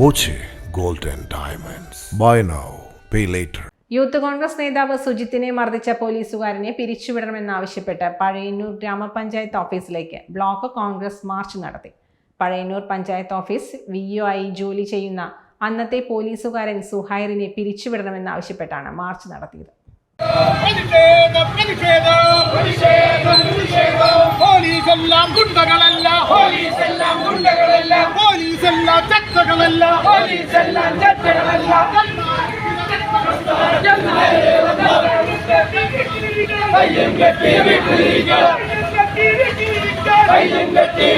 Boche gold diamonds. Buy now pay later. Youth Congress നേതാവ് സുജിത്തിനെ മർദ്ദിച്ച പോലീസുകാരനെ പിരിച്ചുവിടണമെന്നാവശ്യപ്പെട്ട് പഴയന്നൂർ ഗ്രാമപഞ്ചായത്ത് ഓഫീസിലേക്ക് ബ്ലോക്ക് കോൺഗ്രസ് മാർച്ച് നടത്തി. പഴയന്നൂർ പഞ്ചായത്ത് ഓഫീസ് വി ആയി ജോലി ചെയ്യുന്ന അന്നത്തെ പോലീസുകാരൻ സുഹൈറിനെ പിരിച്ചുവിടണമെന്നാവശ്യപ്പെട്ടാണ് മാർച്ച് നടത്തിയത്. പോലീസെല്ലാം ഗുണ്ടകളല്ല. പോലീസെല്ലാം ഗുണ്ടകളല്ല. പോലീസെല്ലാം കയ്യം കെട്ടി വീട്ടിലിരിക്കുക കയ്യം കെട്ടി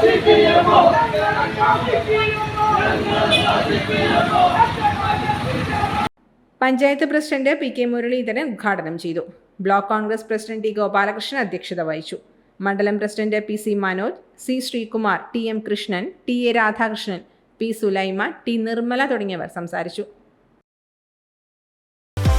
സിപിഎമ്മോ panchayat president P K Muraleedharan ഉദ്ഘാടനം ചെയ്തു. Block Congress president T Gopalakrishnan അധ്യക്ഷത വഹിച്ചു. മണ്ഡലം president P C Manoj C Sreekumar T M Krishnan T A Radhakrishnan P Sulaima T Nirmala തുടങ്ങിയവർ സംസാരിച്ചു.